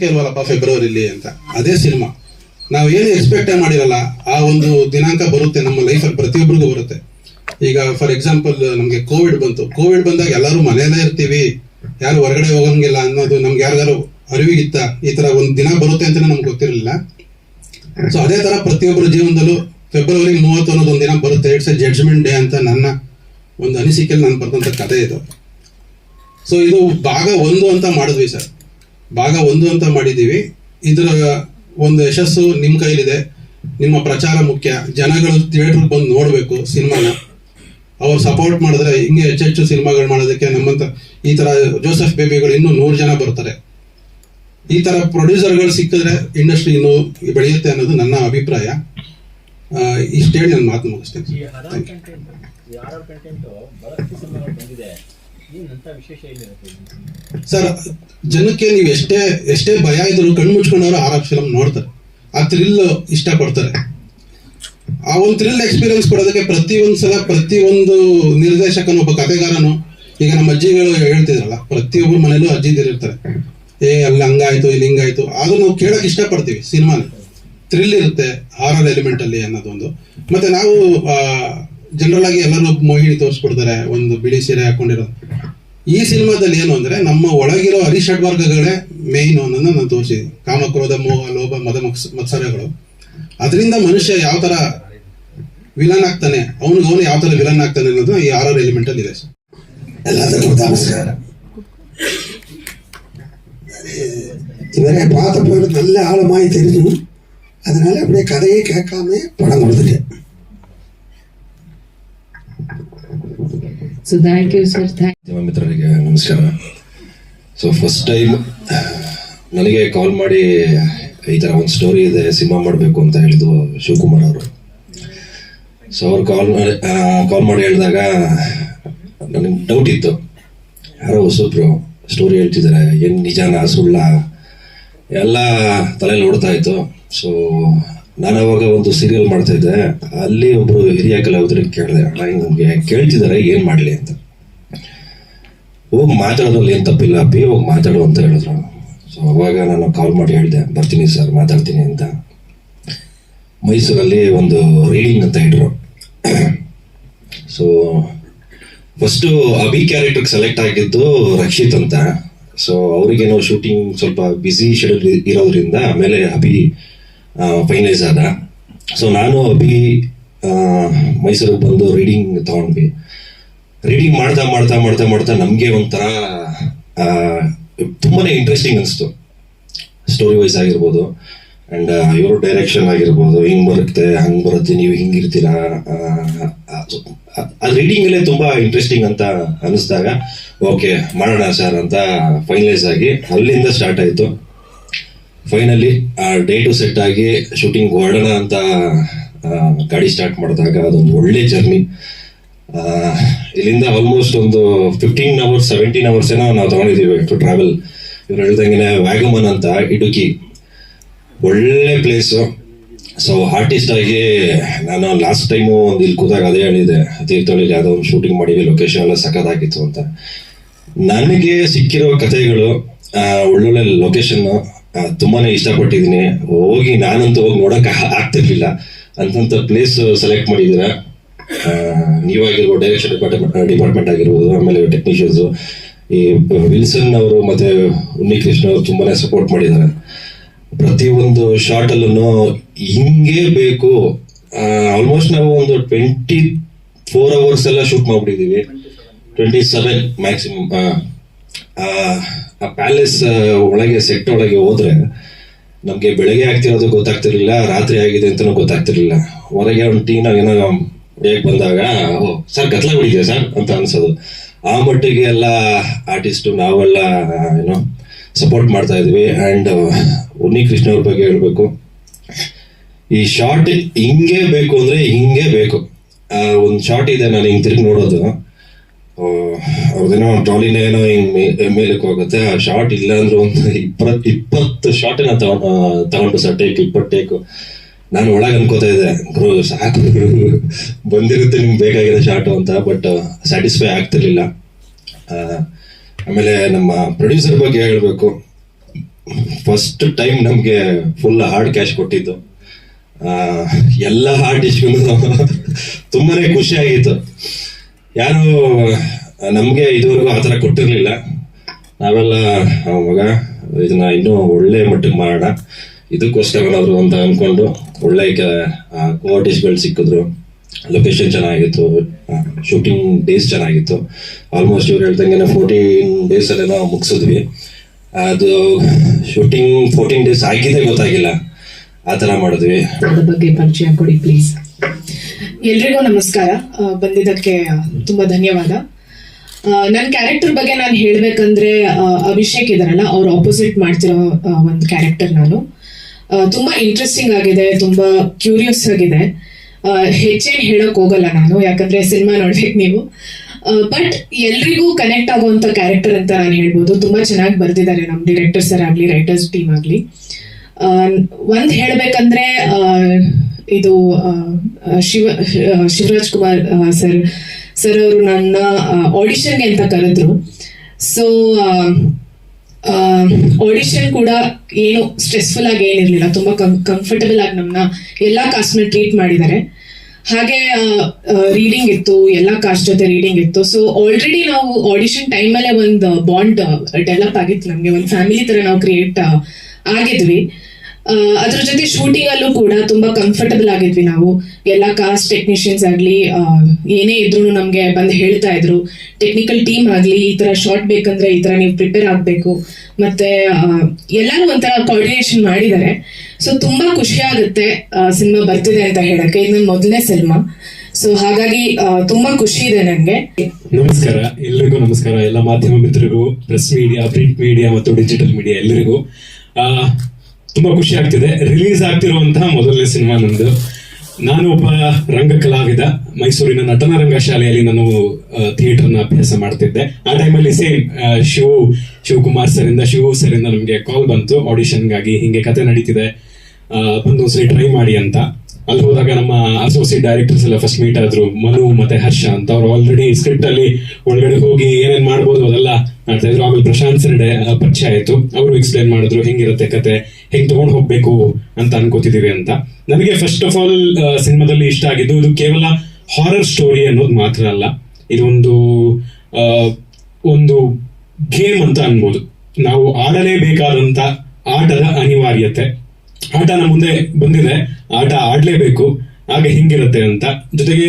ಇಲ್ವಲ್ಲಪ್ಪ ಫೆಬ್ರವರಿಲಿ ಅಂತ. ಅದೇ ಸಿನಿಮಾ. ನಾವು ಏನು ಎಕ್ಸ್ಪೆಕ್ಟೇ ಮಾಡಿರಲ್ಲ, ಆ ಒಂದು ದಿನಾಂಕ ಬರುತ್ತೆ, ನಮ್ಮ ಲೈಫಲ್ಲಿ ಪ್ರತಿಯೊಬ್ಬರಿಗೂ ಬರುತ್ತೆ. ಈಗ ಫಾರ್ ಎಕ್ಸಾಂಪಲ್ ನಮಗೆ ಕೋವಿಡ್ ಬಂತು. ಕೋವಿಡ್ ಬಂದಾಗ ಎಲ್ಲರೂ ಮನೆಯಲ್ಲೇ ಇರ್ತೀವಿ. ಯಾರು ಹೊರಗಡೆ ಹೋಗಂಗಿಲ್ಲ ಅನ್ನೋದು ನಮ್ಗೆ ಯಾರಿಗಾರು ಅರಿವಿಗಿತ್ತ ಈ ತರ ಒಂದು ದಿನ ಬರುತ್ತೆ ಅಂತ ನಮ್ಗೆ ಗೊತ್ತಿರಲಿಲ್ಲ. ಸೊ ಅದೇ ತರ ಪ್ರತಿಯೊಬ್ಬರ ಜೀವನದಲ್ಲೂ ಫೆಬ್ರವರಿ ಮೂವತ್ತು ಅನ್ನೋದು ದಿನ ಬರುತ್ತೆ. ಇಟ್ಸ್ ಎ ಜಡ್ಜ್ಮೆಂಟ್ ಡೇ ಅಂತ ನನ್ನ ಒಂದು ಅನಿಸಿಕೆಯಲ್ಲಿ ನಾನು ಬರೆದಂಥ ಕಥೆ ಇದು. ಸೊ ಇದು ಭಾಗ ಒಂದು ಅಂತ ಮಾಡಿದ್ವಿ ಸರ್. ಭಾಗ ಒಂದು ಅಂತ ಮಾಡಿದ್ದೀವಿ. ಇದರ ಒಂದು ಯಶಸ್ಸು ನಿಮ್ಮ ಕೈಲಿದೆ. ನಿಮ್ಮ ಪ್ರಚಾರ ಮುಖ್ಯ. ಜನಗಳು ಥಿಯೇಟ್ರಿಗೆ ಬಂದು ನೋಡಬೇಕು ಸಿನಿಮಾನ. ಅವ್ರು ಸಪೋರ್ಟ್ ಮಾಡಿದ್ರೆ ಹಿಂಗೆ ಹೆಚ್ಚೆಚ್ಚು ಸಿನಿಮಾಗಳು ಮಾಡೋದಕ್ಕೆ ನಮ್ಮಂತ ಈ ತರ ಜೋಸೆಫ್ ಬೇಬಿಗಳು ಇನ್ನೂ ನೂರು ಜನ ಬರ್ತಾರೆ. ಈ ತರ ಪ್ರೊಡ್ಯೂಸರ್ಗಳು ಸಿಕ್ಕಿದ್ರೆ ಇಂಡಸ್ಟ್ರಿ ಇನ್ನೂ ಬೆಳೆಯುತ್ತೆ ಅನ್ನೋದು ನನ್ನ ಅಭಿಪ್ರಾಯ. ಇಷ್ಟೇಳಿ ಇಷ್ಟು ಹೇಳಿ ನನ್ನ ಮಾತು ಮುಗಿಸ್ತೇನೆ. ಸರ್, ಜನಕ್ಕೆ ನೀವು ಎಷ್ಟೇ ಎಷ್ಟೇ ಭಯ ಇದ್ರು ಕಣ್ಣು ಮುಚ್ಕೊಂಡವರು ಆರ್ ಫಿಲಮ್ ನೋಡ್ತಾರೆ. ಆ ಥ್ರಿಲ್ ಇಷ್ಟಪಡ್ತಾರೆ. ಆ ಒಂದು ಥ್ರಿಲ್ ಎಕ್ಸ್ಪೀರಿಯನ್ಸ್ ಕೊಡೋದಕ್ಕೆ ಪ್ರತಿ ಸಲ ಪ್ರತಿ ಒಂದು ನಿರ್ದೇಶಕನು ಒಬ್ಬ ಕಥೆಗಾರನು ಈಗ ನಮ್ಮ ಅಜ್ಜಿಗಳು ಹೇಳ್ತಿದ್ರಲ್ಲ, ಪ್ರತಿಯೊಬ್ಬರು ಮನೇಲೂ ಅಜ್ಜಿದಿರಿರ್ತಾರೆ ಏ, ಅಲ್ಲಿ ಹಂಗಾಯ್ತು, ಇಲ್ಲಿ ಹಿಂಗಾಯ್ತು. ಅದು ನಾವು ಕೇಳಕ್ ಇಷ್ಟಪಡ್ತೀವಿ ಸಿನಿಮಾನ ಥ್ರಿಲ್ ಇರುತ್ತೆ ಹಾರರ್ ಎಲಿಮೆಂಟ್ ಅಲ್ಲಿ ಅನ್ನೋದೊಂದು. ಮತ್ತೆ ನಾವು ಜನರಲ್ ಆಗಿ ಎಲ್ಲರೂ ಮೋಹಿನಿ ತೋರಿಸ್ಬಿಡ್ತಾರೆ ಒಂದು ಬಿಳಿ ಸೀರೆ ಹಾಕೊಂಡಿರೋದು ಈ ಸಿನಿಮಾದಲ್ಲಿ ಏನು ಅಂದ್ರೆ ನಮ್ಮ ಒಳಗಿರೋ ಅರಿಷಡ್ವರ್ಗಗಳೇ ಮೇಯ್ನ್ ಅನ್ನೋದನ್ನ ನಾನು ತೋರಿಸಿದ್ದೀನಿ ಕಾಮಕ್ರೋಧ ಮೋಹ ಲೋಭ ಮದ ಮತ್ಸ ಮತ್ಸರಗಳು ಅದರಿಂದ ಮನುಷ್ಯ ಯಾವ ತರ ವಿಲನ್ ಆಗ್ತಾನೆ ಅವನಿಗೆ ಅವನು ಯಾವ ತರ ವಿಲನ್ ಆಗ್ತಾನೆ ಅನ್ನೋದು ಈ ಆರ್ ಆರ್ ಎಲಿಮೆಂಟ್ ಅಲ್ಲಿ ಇದೆ ಸರ್ எல்லாத்துக்கும் நமஸ்காரம் இவரை பார்த்த பிறகு நல்ல ஆழமாய் தெரியும் அதனால அப்படியே கதையை கேட்காம படம் கொடுத்துட்டேன் So thank you sir thank ಮಿತ್ರರಿಗೆ ನಮಸ್ಕಾರ. ಸೊ ಫಸ್ಟ್ ಟೈಮ್ ನನಗೆ ಕಾಲ್ ಮಾಡಿ ಈ ಥರ ಒಂದು ಸ್ಟೋರಿ ಇದೆ, ಸಿನಿಮಾ ಮಾಡಬೇಕು ಅಂತ ಹೇಳಿದ್ದು ಶಿವಕುಮಾರ್ ಅವರು. ಸೊ ಅವ್ರು ಕಾಲ್ ಮಾಡಿ ಕಾಲ್ ಮಾಡಿ ಹೇಳಿದಾಗ ನನಗೆ ಡೌಟ್ ಇತ್ತು. ಯಾರೋ ಹೊಸಬ್ರು ಸ್ಟೋರಿ ಹೇಳ್ತಿದ್ದಾರೆ ಏನು ನಿಜಾನ ಸುಳ್ಳ? ಎಲ್ಲ ತಲೆಯಲ್ಲಿ ಓಡ್ತಾ ಇತ್ತು. ಸೊ ನಾನು ಅವಾಗ ಒಂದು ಸೀರಿಯಲ್ ಮಾಡ್ತಾ ಇದ್ದೆ. ಅಲ್ಲಿ ಒಬ್ರು ಹಿರಿಯ ಕಲಾವಿದರಿಗೆ ಕೇಳಿದೆ, ಅಣ್ಣ ನಮಗೆ ಕೇಳ್ತಿದ್ದಾರೆ ಏನು ಮಾಡಲಿ ಅಂತ. ಹೋಗಿ ಮಾತಾಡೋದ್ರಲ್ಲಿ ಏನು ತಪ್ಪಿಲ್ಲ ಅಪ್ಪಿ ಹೋಗಿ ಮಾತಾಡು ಅಂತ ಹೇಳಿದ್ರು. ಸೊ ಅವಾಗ ನಾನು ಕಾಲ್ ಮಾಡಿ ಹೇಳಿದೆ, ಬರ್ತೀನಿ ಸರ್, ಮಾತಾಡ್ತೀನಿ ಅಂತ. ಮೈಸೂರಲ್ಲಿ ಒಂದು ರೀಡಿಂಗ್ ಅಂತ ಇಟ್ರು so first Abhi character select ಆಗಿದ್ದು ರಕ್ಷಿತ್ ಅಂತ. ಸೊ ಅವರಿಗೇನೋ ಶೂಟಿಂಗ್ ಸ್ವಲ್ಪ ಬ್ಯುಸಿ ಶೆಡ್ಯೂಲ್ ಇರೋದ್ರಿಂದ, ಆಮೇಲೆ ಅಭಿ ಫೈನಲೈಸ್ ಆದ. ಸೊ ನಾನು ಅಭಿ ಮೈಸೂರಿಗೆ ಬಂದು ರೀಡಿಂಗ್ ತಗೊಂಡ್ವಿ. ರೀಡಿಂಗ್ ಮಾಡ್ತಾ ಮಾಡ್ತಾ ಮಾಡ್ತಾ ಮಾಡ್ತಾ ನಮಗೆ ಒಂಥರ ತುಂಬಾ ತುಂಬಾನೇ ಇಂಟ್ರೆಸ್ಟಿಂಗ್ ಅನಿಸ್ತು. ಸ್ಟೋರಿ ವೈಸ್ ಆಗಿರ್ಬೋದು ಅಂಡ್ ಇವರು ಡೈರೆಕ್ಷನ್ ಆಗಿರ್ಬೋದು. ಹಿಂಗೆ ಬರುತ್ತೆ, ಹಂಗೆ ಬರುತ್ತೆ, ನೀವು ಹಿಂಗಿರ್ತೀರಾ ಆ ರೀಡಿಂಗ್ ಅಲ್ಲೇ ತುಂಬಾ ಇಂಟ್ರೆಸ್ಟಿಂಗ್ ಅಂತ ಅನಿಸ್ದಾಗ, ಓಕೆ, ಮಾಡೋಣ ಸರ್ ಅಂತ ಫೈನಲೈಸ್ ಆಗಿ ಅಲ್ಲಿಂದ ಸ್ಟಾರ್ಟ್ ಆಯ್ತು. ಫೈನಲಿ ಆ ಡೇಟು ಸೆಟ್ ಆಗಿ ಶೂಟಿಂಗ್ ಹೊರಡೋಣ ಅಂತ ಗಾಡಿ ಸ್ಟಾರ್ಟ್ ಮಾಡಿದಾಗ ಅದೊಂದು ಒಳ್ಳೆ ಜರ್ನಿ ಇಲ್ಲಿಂದ ಆಲ್ಮೋಸ್ಟ್ ಒಂದು ಫಿಫ್ಟೀನ್ ಅವರ್ಸ್ ಸೆವೆಂಟೀನ್ ಅವರ್ಸ್ ಏನೋ ನಾವು ತಗೊಂಡಿದ್ದೀವಿ ಟು ಟ್ರಾವೆಲ್ ಇವ್ರು ಹೇಳ್ದಂಗೆ ವ್ಯಾಗಮನ್ ಅಂತ ಇಡುಕಿ ಒಳ್ಳೆ ಪ್ಲೇಸು ಸೊ ಆರ್ಟಿಸ್ಟ್ ಆಗಿ ನಾನು ಲಾಸ್ಟ್ ಟೈಮು ಒಂದು ಇಲ್ಲಿ ಕೂತಾಗ ಅದೇ ಹೇಳಿದೆ ತೀರ್ಥಹಳ್ಳಿಲಿ ಯಾವುದೋ ಒಂದು ಶೂಟಿಂಗ್ ಮಾಡಿದ್ವಿ ಲೊಕೇಶನ್ ಎಲ್ಲ ಸಖತ್ತಾಗಿತ್ತು ಅಂತ. ನನಗೆ ಸಿಕ್ಕಿರೋ ಕಥೆಗಳು ಒಳ್ಳೊಳ್ಳೆ ಲೊಕೇಶನ್ ತುಂಬಾನೇ ಇಷ್ಟಪಟ್ಟಿದ್ದೀನಿ. ಹೋಗಿ ನಾನಂತೂ ಹೋಗಿ ನೋಡಕ್ ಆಗ್ತಿರ್ಲಿಲ್ಲ. ಅಂತಂತ ಪ್ಲೇಸ್ ಸೆಲೆಕ್ಟ್ ಮಾಡಿದ್ದೀರಾ. ನೀವಾಗಿರ್ಬೋದು ಡೈರೆಕ್ಷನ್ ಡಿಪಾರ್ಟ್ಮೆಂಟ್ ಡಿಪಾರ್ಟ್ಮೆಂಟ್ ಆಗಿರ್ಬೋದು, ಆಮೇಲೆ ಟೆಕ್ನಿಷಿಯನ್ಸ್ ಈ ವಿಲ್ಸನ್ ಅವರು ಮತ್ತೆ ಉನ್ನಿಕೃಷ್ಣ ಅವರು ತುಂಬಾನೇ ಸಪೋರ್ಟ್ ಮಾಡಿದ್ದಾರೆ. ಪ್ರತಿಯೊಂದು ಶಾರ್ಟ್ ಅಲ್ಲೂ ಹಿಂಗೆ ಬೇಕು. ಆಲ್ಮೋಸ್ಟ್ ನಾವು ಒಂದು ಟ್ವೆಂಟಿ ಫೋರ್ ಅವರ್ಸ್ ಎಲ್ಲ ಶೂಟ್ ಮಾಡ್ಬಿಟ್ಟಿದೀವಿ ಟ್ವೆಂಟಿ ಸೆವೆನ್ ಮ್ಯಾಕ್ಸಿಮಮ್ ಆ ಪ್ಯಾಲೇಸ್ ಒಳಗೆ ಸೆಟ್ ಒಳಗೆ ಹೋದ್ರೆ ನಮಗೆ ಬೆಳಗ್ಗೆ ಆಗ್ತಿರೋದು ಗೊತ್ತಾಗ್ತಿರ್ಲಿಲ್ಲ, ರಾತ್ರಿ ಆಗಿದೆ ಅಂತಲೂ ಗೊತ್ತಾಗ್ತಿರ್ಲಿಲ್ಲ. ಹೊರಗೆ ಒಂದು ಟೀ ನಾವ್ ಏನೋ ಹೇಗ್ ಬಂದಾಗ, ಓ, ಸರ್ ಬಿಡಿದ್ಯಾ ಸರ್? ಅಂತ ಅನ್ಸೋದು. ಆ ಮಟ್ಟಿಗೆ ಎಲ್ಲ ಆರ್ಟಿಸ್ಟ್ ನಾವೆಲ್ಲ ಏನೋ ಸಪೋರ್ಟ್ ಮಾಡ್ತಾ ಇದ್ವಿ. ಅಂಡ್ ಉನ್ನಿ ಕೃಷ್ಣ ಅವ್ರ ಬಗ್ಗೆ ಹೇಳಬೇಕು. ಈ ಶಾರ್ಟ್ ಹಿಂಗೆ ಬೇಕು ಅಂದ್ರೆ ಹಿಂಗೆ ಬೇಕು. ಒಂದ್ ಶಾರ್ಟ್ ಇದೆ, ನಾನು ಹಿಂಗ್ ತಿರುಗಿ ನೋಡೋದು. ಆ, ಅವ್ರದ್ದೇನೋ ಟ್ರಾಲಿನ ಏನೋ ಮೇಲಕ್ಕೆ ಹೋಗುತ್ತೆ. ಆ ಶಾರ್ಟ್ ಇಲ್ಲ ಅಂದ್ರೆ ಒಂದು ಇಪ್ಪತ್ ಇಪ್ಪತ್ತು ಶಾರ್ಟ್ ತಗೊಂಡು ಸರ್ ಟೇಕ್ ಇಪ್ಪತ್ತು ಟೇಕು ನಾನು ಒಳಗೆ ಅನ್ಕೋತಾ ಇದ್ದೆ ಗುರು ಸಾಕು. ಬಂದಿರುತ್ತೆ ನಿಮ್ಗೆ ಬೇಕಾಗಿರೋ ಶಾರ್ಟ್ ಅಂತ ಬಟ್ ಸ್ಯಾಟಿಸ್ಫೈ ಆಗ್ತಿರ್ಲಿಲ್ಲ. ಆಮೇಲೆ ನಮ್ಮ ಪ್ರೊಡ್ಯೂಸರ್ ಬಗ್ಗೆ ಹೇಳ್ಬೇಕು. ಫಸ್ಟ್ ಟೈಮ್ ನಮಗೆ ಫುಲ್ ಹಾರ್ಡ್ ಕ್ಯಾಶ್ ಕೊಟ್ಟಿದ್ದು. ಎಲ್ಲ ಹಾರ್ಡ್ ಇಶ್ಯೂ ತುಂಬಾನೇ ಖುಷಿ ಆಗಿತ್ತು. ಯಾರು ನಮಗೆ ಇದುವರೆಗೂ ಆ ಥರ ಕೊಟ್ಟಿರಲಿಲ್ಲ. ನಾವೆಲ್ಲ ಅವಾಗ ಇದನ್ನ ಇನ್ನೂ ಒಳ್ಳೆ ಮಟ್ಟಕ್ಕೆ ಮಾಡೋಣ. ಇದಕ್ಕೋಸ್ಕರನಾದ್ರು ಅಂತ ಅನ್ಕೊಂಡು ಒಳ್ಳೆ ಕೋಆರ್ಟಿಸ್ಟ್ಗಳು ಸಿಕ್ಕಿದ್ರು. ಲೊಕೇಶನ್ ಚೆನ್ನಾಗಿತ್ತು ಶೂಟಿಂಗ್ ಡೇಸ್ ಚೆನ್ನಾಗಿತ್ತು. ಆಲ್ಮೋಸ್ಟ್ ಇವ್ರು ಹೇಳ್ದಂಗೆ ಫೋರ್ಟೀನ್ ಡೇಸ್ ಅಲ್ಲೆಲ್ಲ ಮುಗಿಸಿದ್ವಿ. ಅದು ಶೂಟಿಂಗ್ ಫೋರ್ಟೀನ್ ಡೇಸ್ ಆಗಿದೆ ಗೊತ್ತಾಗಿಲ್ಲ. ಆ ಥರ ಮಾಡಿದ್ವಿ. ಬಗ್ಗೆ ಪರಿಚಯ ಕೊಡಿ ಪ್ಲೀಸ್ ಎಲ್ರಿಗೂ ನಮಸ್ಕಾರ. ಬಂದಿದ್ದಕ್ಕೆ ತುಂಬಾ ಧನ್ಯವಾದ. ನನ್ನ ಕ್ಯಾರೆಕ್ಟರ್ ಬಗ್ಗೆ ನಾನು ಹೇಳ್ಬೇಕಂದ್ರೆ ಅಭಿಷೇಕ್ ಇದಾರಲ್ಲ ಅವ್ರ ಆಪೋಸಿಟ್ ಮಾಡ್ತಿರೋ ಒಂದು ಕ್ಯಾರೆಕ್ಟರ್ ನಾನು. ತುಂಬಾ ಇಂಟ್ರೆಸ್ಟಿಂಗ್ ಆಗಿದೆ, ತುಂಬಾ ಕ್ಯೂರಿಯಸ್ ಆಗಿದೆ. ಹೆಚ್ಚೇನು ಹೇಳಕ್ ಹೋಗಲ್ಲ ನಾನು, ಯಾಕಂದ್ರೆ ಸಿನಿಮಾ ನೋಡ್ಬೇಕು ನೀವು. ಬಟ್ ಎಲ್ರಿಗೂ ಕನೆಕ್ಟ್ ಆಗುವಂತ ಕ್ಯಾರೆಕ್ಟರ್ ಅಂತ ನಾನು ಹೇಳ್ಬೋದು. ತುಂಬಾ ಚೆನ್ನಾಗಿ ಬರ್ದಿದ್ದಾರೆ ನಮ್ಮ ಡಿರೆಕ್ಟರ್ ಸರ್ ಆಗ್ಲಿ ರೈಟರ್ಸ್ ಟೀಮ್ ಆಗ್ಲಿ. ಒಂದು ಹೇಳ್ಬೇಕಂದ್ರೆ ಇದು ಶಿವ ಶಿವರಾಜ್ ಕುಮಾರ್ ಸರ್ ಸರ್ ಅವರು ನನ್ನ ಆಡಿಷನ್ಗೆ ಅಂತ ಕರೆದ್ರು. ಸೊ ಆಡಿಷನ್ ಕೂಡ ಏನು ಸ್ಟ್ರೆಸ್ಫುಲ್ ಆಗಿ ಏನಿರ್ಲಿಲ್ಲ. ತುಂಬಾ ಕಂಫರ್ಟಬಲ್ ಆಗಿ ನಮ್ಮನ್ನ ಎಲ್ಲಾ ಕಾಸ್ಟ್ನ ಟ್ರೀಟ್ ಮಾಡಿದ್ದಾರೆ. ಹಾಗೆ ರೀಡಿಂಗ್ ಇತ್ತು, ಎಲ್ಲಾ ಕಾಸ್ಟ್ ಜೊತೆ ರೀಡಿಂಗ್ ಇತ್ತು. ಸೊ ಆಲ್ರೆಡಿ ನಾವು ಆಡಿಷನ್ ಟೈಮಲ್ಲೇ ಒಂದು ಬಾಂಡ್ ಡೆವಲಪ್ ಆಗಿತ್ತು ನಮಗೆ. ಒಂದು ಫ್ಯಾಮಿಲಿ ತರ ನಾವು ಕ್ರಿಯೇಟ್ ಆಗಿದ್ವಿ. ಅದ್ರ ಜೊತೆ ಶೂಟಿಂಗ್ ಅಲ್ಲೂ ಕೂಡ ತುಂಬಾ ಕಂಫರ್ಟಬಲ್ ಆಗಿದ್ವಿ ನಾವು. ಎಲ್ಲ ಕಾಸ್ಟ್ ಟೆಕ್ನಿಷಿಯನ್ಸ್ ಆಗ್ಲಿ ಏನೇ ಇದ್ರು ನಮ್ಗೆ ಬಂದು ಹೇಳ್ತಾ ಇದ್ರು. ಟೆಕ್ನಿಕಲ್ ಟೀಮ್ ಆಗ್ಲಿ, ಈ ತರ ಶಾರ್ಟ್ ಬೇಕಂದ್ರೆ ಈ ತರ ನೀವು ಪ್ರಿಪೇರ್ ಆಗ್ಬೇಕು. ಮತ್ತೆ ಎಲ್ಲರೂ ಎಲ್ಲಾನು ಒಂಥರ ಕೋಆರ್ಡಿನೇಷನ್ ಮಾಡಿದ್ದಾರೆ. ಸೊ ತುಂಬಾ ಖುಷಿ ಆಗುತ್ತೆ ಸಿನಿಮಾ ಬರ್ತಿದೆ ಅಂತ ಹೇಳಕ್ಕೆ. ಇದು ಮೊದಲನೇ ಸಿನಿಮಾ. ಸೊ ಹಾಗಾಗಿ ತುಂಬಾ ಖುಷಿ ಇದೆ ನಂಗೆ. ನಮಸ್ಕಾರ, ಎಲ್ರಿಗೂ ನಮಸ್ಕಾರ. ಎಲ್ಲ ಮಾಧ್ಯಮ ಮಿತ್ರರಿಗೂ ಪ್ರೆಸ್ ಮೀಡಿಯಾ ಪ್ರಿಂಟ್ ಮೀಡಿಯಾ ಮತ್ತು ಡಿಜಿಟಲ್ ಮೀಡಿಯಾ ಎಲ್ಲರಿಗೂ ತುಂಬಾ ಖುಷಿ ಆಗ್ತಿದೆ. ರಿಲೀಸ್ ಆಗ್ತಿರುವಂತಹ ಮೊದಲನೇ ಸಿನಿಮಾ ನಂದು ನಾನು ಒಬ್ಬ ರಂಗ ಕಲಾವಿದ ಮೈಸೂರಿನ ನಟನ ರಂಗ ಶಾಲೆಯಲ್ಲಿ ನಾನು ಥಿಯೇಟರ್ನ ಅಭ್ಯಾಸ ಮಾಡ್ತಿದ್ದೆ. ಆ ಟೈಮಲ್ಲಿ ಸೇಮ್ ಶಿವ, ಶಿವಕುಮಾರ್ ಸರ್ ಇಂದ, ಶಿವ ಸರ್ ಇಂದ ನಮಗೆ ಕಾಲ್ ಬಂತು. ಆಡಿಷನ್ಗಾಗಿ ಹಿಂಗೆ ಕತೆ ನಡೀತಿದೆ. ಬಂದು ಸರಿ ಟ್ರೈ ಮಾಡಿ ಅಂತ. ಅಲ್ಲಿ ಹೋದಾಗ ನಮ್ಮ ಅಸೋಸಿಯೇಟ್ ಡೈರೆಕ್ಟರ್ಸ್ ಎಲ್ಲ ಫಸ್ಟ್ ಮೀಟ್ ಆದ್ರು. ಮನು ಮತ್ತೆ ಹರ್ಷ ಅಂತ. ಅವ್ರು ಆಲ್ರೆಡಿ ಸ್ಕ್ರಿಪ್ಟ್ ಅಲ್ಲಿ ಒಳಗಡೆ ಹೋಗಿ ಏನೇನ್ ಮಾಡ್ಬೋದು ಅದೆಲ್ಲ ಮಾಡ್ತಾ ಇದ್ರು. ಆಮೇಲೆ ಪ್ರಶಾಂತ್ ಸರ್ ಪರಿಚಯ ಆಯ್ತು. ಅವರು ಎಕ್ಸ್ಪ್ಲೈನ್ ಮಾಡಿದ್ರು. ಹೆಂಗಿರುತ್ತೆ ಕತೆ? ಹೆಂಗ್ ತಗೊಂಡು ಹೋಗ್ಬೇಕು ಅಂತ ಅನ್ಕೋತಿದೀವಿ ಅಂತ. ನನಗೆ ಫಸ್ಟ್ ಆಫ್ ಆಲ್ ಸಿನಿಮಾದಲ್ಲಿ ಇಷ್ಟ ಆಗಿದ್ದು ಇದು ಕೇವಲ ಹಾರರ್ ಸ್ಟೋರಿ ಅನ್ನೋದು ಮಾತ್ರ ಅಲ್ಲ. ಇದೊಂದು ಒಂದು ಗೇಮ್ ಅಂತ ಅನ್ಬೋದು. ನಾವು ಆಡಲೇಬೇಕಾದಂತ ಆಟದ ಅನಿವಾರ್ಯತೆ. ಆಟ ನಮ್ಮ ಮುಂದೆ ಬಂದಿದೆ ಆಟ ಆಡ್ಲೇಬೇಕು, ಆಗ ಹಿಂಗಿರುತ್ತೆ ಅಂತ. ಜೊತೆಗೆ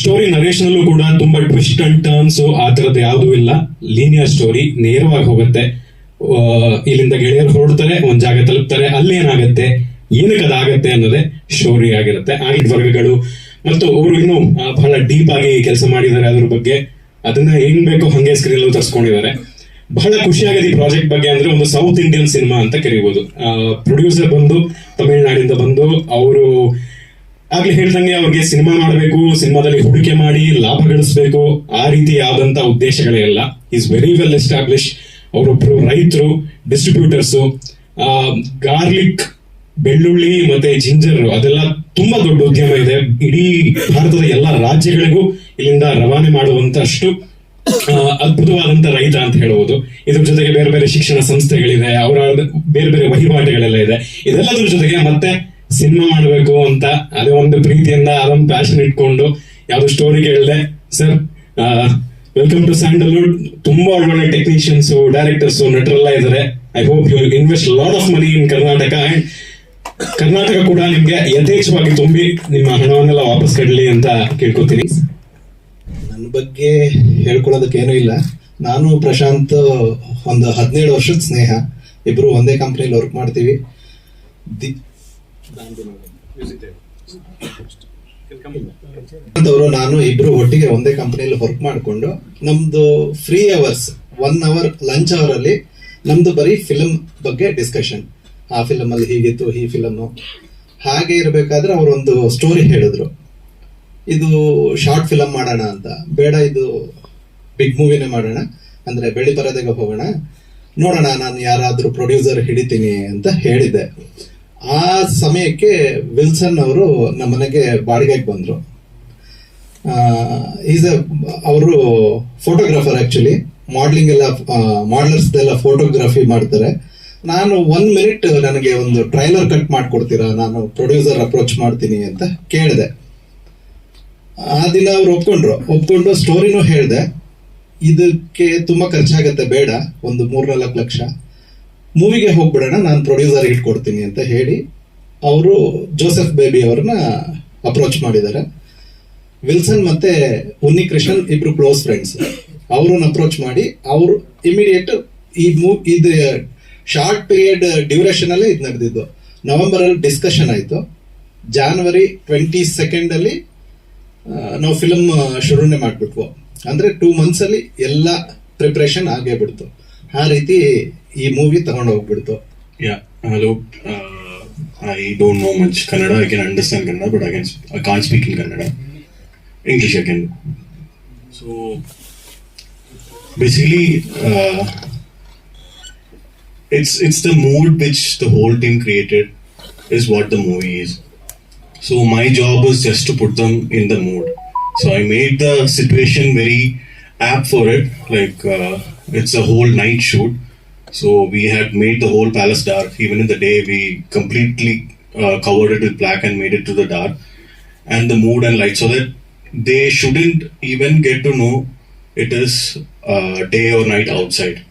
ಸ್ಟೋರಿ ನರೇಶನ್ ಅಲ್ಲೂ ಕೂಡ ತುಂಬಾ ಟ್ವಿಸ್ಟ್ ಅಂಡ್ ಟರ್ನ್ಸ್ ಆ ತರದ್ದು ಯಾವುದೂ ಇಲ್ಲ. ಲೀನಿಯರ್ ಸ್ಟೋರಿ ನೇರವಾಗಿ ಹೋಗುತ್ತೆ. ಇಲ್ಲಿಂದ ಗೆಳೆಯರು ಹೊರಡ್ತಾರೆ, ಒಂದ್ ಜಾಗ ತಲುಪ್ತಾರೆ, ಅಲ್ಲಿ ಏನಾಗುತ್ತೆ, ಏನಕ್ಕೆ ಅದಾಗತ್ತೆ ಅನ್ನೋದೇ ಸ್ಟೋರಿ ಆಗಿರುತ್ತೆ. ಆಗಿನ ವರ್ಗಗಳು, ಮತ್ತು ಅವರು ಇನ್ನೂ ಬಹಳ ಡೀಪ್ ಆಗಿ ಕೆಲಸ ಮಾಡಿದ್ದಾರೆ ಅದ್ರ ಬಗ್ಗೆ. ಅದನ್ನ ಹೆಂಗ್ ಬೇಕೋ ಹಂಗೆ ಸ್ಕ್ರೀನ್ ತರ್ಸ್ಕೊಂಡಿದ್ದಾರೆ. ಬಹಳ ಖುಷಿಯಾಗಿದೆ ಈ ಪ್ರಾಜೆಕ್ಟ್ ಬಗ್ಗೆ ಅಂದ್ರೆ ಒಂದು ಸೌತ್ ಇಂಡಿಯನ್ ಸಿನಿಮಾ ಅಂತ ಕರಿಬಹುದು ಪ್ರೊಡ್ಯೂಸರ್ ಬಂದು, ತಮಿಳುನಾಡಿಂದ ಬಂದು, ಅವರು ಆಗ್ಲಿ ಹೇಳ್ದಂಗೆ ಅವ್ರಿಗೆ ಸಿನಿಮಾ ಮಾಡಬೇಕು ಸಿನಿಮಾದಲ್ಲಿ ಹೂಡಿಕೆ ಮಾಡಿ, ಲಾಭ ಗಳಿಸಬೇಕು, ಆ ರೀತಿ ಆದಂತ ಉದ್ದೇಶಗಳೇ ಇಲ್ಲ ಇಸ್ ವೆರಿ ವೆಲ್ ಎಸ್ಟಾಬ್ಲಿಷ್ ಅವರೊಬ್ರು ರೈತರು ಡಿಸ್ಟ್ರಿಬ್ಯೂಟರ್ಸ್ ಗಾರ್ಲಿಕ್ ಬೆಳ್ಳುಳ್ಳಿ ಮತ್ತೆ ಜಿಂಜರ್ ಅದೆಲ್ಲ ತುಂಬಾ ದೊಡ್ಡ ಉದ್ಯಮ ಇದೆ. ಇಡೀ ಭಾರತದ ಎಲ್ಲಾ ರಾಜ್ಯಗಳಿಗೂ ಇಲ್ಲಿಂದ ರವಾನೆ ಮಾಡುವಂತಷ್ಟು ಅದ್ಭುತವಾದಂತ ರೈತ ಅಂತ ಹೇಳಬಹುದು. ಇದ್ರ ಜೊತೆಗೆ ಬೇರೆ ಬೇರೆ ಶಿಕ್ಷಣ ಸಂಸ್ಥೆಗಳಿದೆ, ಅವರ ಬೇರೆ ಬೇರೆ ವಹಿವಾಟುಗಳೆಲ್ಲ ಇದೆ. ಇದೆಲ್ಲದ್ರ ಜೊತೆಗೆ ಮತ್ತೆ ಸಿನಿಮಾ ಮಾಡಬೇಕು ಅಂತ ಅದೇ ಒಂದು ಪ್ರೀತಿಯಿಂದ ಅದೊಂದು ಪ್ಯಾಷನ್ ಇಟ್ಕೊಂಡು, ಯಾವ್ದು ಸ್ಟೋರಿ ಕೇಳಿದೆ, ಸರ್ ವೆಲ್ಕಮ್ ಟು ಸ್ಯಾಂಡಲ್ವುಡ್ ತುಂಬಾ ಒಳ್ಳೊಳ್ಳೆ ಟೆಕ್ನಿಷಿಯನ್ಸ್ ಡೈರೆಕ್ಟರ್ಸ್ ನಟರೆಲ್ಲ ಇದ್ದಾರೆ I hope you invest lot of money in Karnataka and Karnataka ಕೂಡ ನಿಮ್ಗೆ ಯಥೇಚ್ಛವಾಗಿ ತುಂಬಿ ನಿಮ್ಮ ಹಣವನ್ನೆಲ್ಲ ವಾಪಸ್ ಕಡಲಿ ಅಂತ ಕೇಳ್ಕೊತೀನಿ. ನನ್ನ ಬಗ್ಗೆ ಹೇಳ್ಕೊಳ್ಳೋದಕ್ಕೆ ಏನೂ ಇಲ್ಲ. ನಾನು ಪ್ರಶಾಂತ್ ಒಂದು ಹದಿನೇಳು ವರ್ಷದ ಸ್ನೇಹ. ಇಬ್ರು ಒಂದೇ ಕಂಪ್ನಿಲಿ ವರ್ಕ್ ಮಾಡ್ತೀವಿ. ದಿ- ಅವರು ನಾನು ಇಬ್ರು ಒಟ್ಟಿಗೆ ಒಂದೇ ಕಂಪನಿಯಲ್ಲಿ ವರ್ಕ್ ಮಾಡಿಕೊಂಡು, ನಮ್ದು free hours one hour lunch hour ಅಲ್ಲಿ ನಮ್ದು ಬರೀ ಫಿಲಮ್ ಬಗ್ಗೆ ಡಿಸ್ಕಷನ್ ಆ ಫಿಲಮ್ ಅಲ್ಲಿ ಹೀಗಿತ್ತು, ಈ ಫಿಲಮ್ ಹಾಗೆ ಇರಬೇಕಾದ್ರೆ ಅವರೊಂದು ಸ್ಟೋರಿ ಹೇಳಿದ್ರು. ಇದು ಶಾರ್ಟ್ ಫಿಲಮ್ ಮಾಡೋಣ ಅಂತ. ಬೇಡ ಇದು ಬಿಗ್ ಮೂವಿನೇ ಮಾಡೋಣ. ಅಂದ್ರೆ ಬೆಳಿ ಪರದೆಗೆ ಹೋಗೋಣ. ನೋಡೋಣ, ನಾನು ಯಾರಾದ್ರೂ ಪ್ರೊಡ್ಯೂಸರ್ ಹಿಡಿತೀನಿ ಅಂತ ಹೇಳಿದ್ದೆ. ಆ ಸಮಯಕ್ಕೆ ವಿಲ್ಸನ್ ಅವರು ನಮ್ಮನೆಗೆ ಬಾಡಿಗೆಗೆ ಬಂದರು. ಈಸ್ ಅವರು ಫೋಟೋಗ್ರಾಫರ್ ಆ್ಯಕ್ಚುಲಿ ಮಾಡ್ಲಿಂಗ್ ಎಲ್ಲ ಮಾಡ್ಲರ್ಸ್ ಎಲ್ಲ ಫೋಟೋಗ್ರಫಿ ಮಾಡ್ತಾರೆ. ನಾನು ಒನ್ ಮಿನಿಟ್ ನನಗೆ ಒಂದು ಟ್ರೈಲರ್ ಕಟ್ ಮಾಡ್ಕೊಡ್ತೀರಾ, ನಾನು ಪ್ರೊಡ್ಯೂಸರ್ ಅಪ್ರೋಚ್ ಮಾಡ್ತೀನಿ ಅಂತ ಕೇಳಿದೆ. ಆ ದಿನ ಅವ್ರು ಒಪ್ಕೊಂಡ್ರು. ಒಪ್ಕೊಂಡು ಸ್ಟೋರಿನೂ ಹೇಳಿದೆ. ಇದಕ್ಕೆ ತುಂಬ ಖರ್ಚಾಗತ್ತೆ, ಬೇಡ. ಒಂದು ಮೂರ್ನಾಲ್ಕು ಲಕ್ಷ. ಮೂವಿಗೆ ಹೋಗ್ಬಿಡೋಣ, ನಾನು ಪ್ರೊಡ್ಯೂಸರ್ ಇಟ್ಕೊಡ್ತೀನಿ ಅಂತ ಹೇಳಿ ಅವರು ಜೋಸೆಫ್ ಬೇಬಿ ಅವ್ರನ್ನ ಅಪ್ರೋಚ್ ಮಾಡಿದ್ದಾರೆ. ವಿಲ್ಸನ್ ಮತ್ತೆ ಉನ್ನಿ ಕೃಷ್ಣನ್ ಇಬ್ರು ಕ್ಲೋಸ್ ಫ್ರೆಂಡ್ಸ್ ಅವ್ರನ್ನ ಅಪ್ರೋಚ್ ಮಾಡಿ, ಅವರು ಇಮಿಡಿಯೇಟ್ ಈ ಮೂ, ಇದು ಶಾರ್ಟ್ ಪೀರಿಯಡ್ ಡ್ಯೂರೇಷನ್ ಅಲ್ಲೇ ಇದು ನಡೆದಿದ್ದು. ನವೆಂಬರ್ ಅಲ್ಲಿ ಡಿಸ್ಕಷನ್ ಆಯಿತು. ಜಾನ್ವರಿ ಟ್ವೆಂಟಿ ಸೆಕೆಂಡ್ ಅಲ್ಲಿ ನಾವು ಫಿಲಮ್ ಶುರುನೇ ಮಾಡಿಬಿಟ್ವು. ಅಂದ್ರೆ ಟೂ ಮಂತ್ಸ್ ಅಲ್ಲಿ ಎಲ್ಲ ಪ್ರಿಪ್ರೇಷನ್ ಆಗೇ ಬಿಡ್ತು. ಆ ರೀತಿ ಈ ಮೂವಿ ತಗೊಂಡು ಹೋಗ್ಬಿಡ್ತು Yeah, hello. Uh, I don't know much Kannada. I can understand Kannada, but I can I can't speak in Kannada. English I can. So basically, uh, it's it's the mood which the whole team created is what the movie is. So my job was just to put them in the mood. So I made the situation very apt for it. Like uh, it's a whole night shoot. So we had made the whole palace dark. Even in the day, we completely uh, covered it with black and made it to the dark, and the mood and light, so that they shouldn't even get to know it is uh, day or night outside.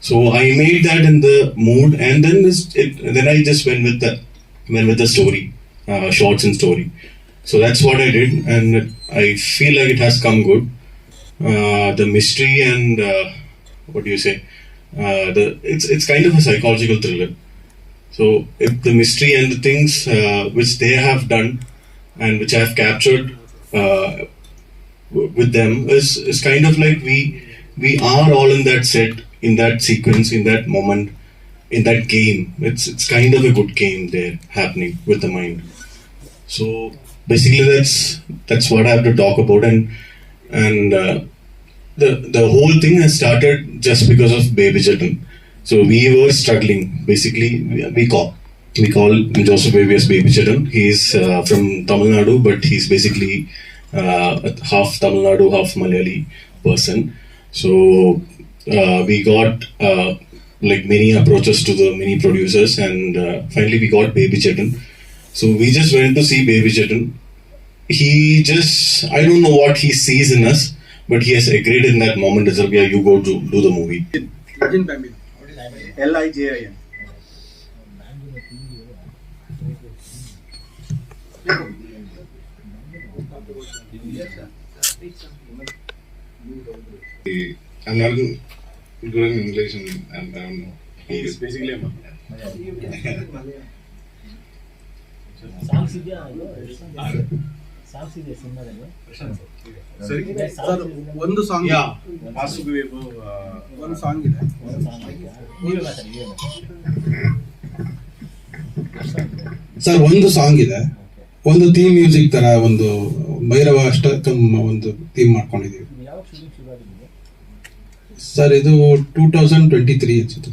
So I made that in the mood, and then it, then I just went with the went with the story, uh, shorts and story. So that's what I did, and I feel like it has come good. Uh, the mystery and uh, what do you say? Uh, the it's it's kind of a psychological thriller. So the mystery and the things uh, which they have done and which I have captured uh, with them is is kind of like we we are all in that set, in that sequence, in that moment, in that game. It's it's kind of a good game there happening with the mind. So basically, that's that's what I have to talk about, and and uh, the the whole thing has started just because of Baby Jatan. So we were struggling. Basically, we, call we call Joseph Baby as Baby Jatan. He's uh, from Tamil Nadu, but he's basically uh, half Tamil Nadu, half Malayali person. So uh, we got uh, like many approaches to the many producers, and uh, finally we got Baby Jatan. So we just went to see Baby Jatan. He just I don't know what he sees in us, but he has agreed in that moment itself. Yeah, you go to do the movie. Arjun Bambino. L I J I N. Eh, I'm not good in English and I don't know. He's basically a ಸರಿ ಇದೆ, sir ಒಂದು song. ಒಂದು song ಇದೆ. Sir ಒಂದು song ಇದೆ. ಒಂದು theme music ತರ ಒಂದು ಭೈರವ ಅಷ್ಟಕಂ ಒಂದು ಥೀಮ್ ಮಾಡ್ಕೊಂಡಿದೀವಿ ಸರ್ ಇದು ಟೂ ತೌಸಂಡ್ ಟ್ವೆಂಟಿ ತ್ರೀ ಅನ್ಸುತ್ತೆ.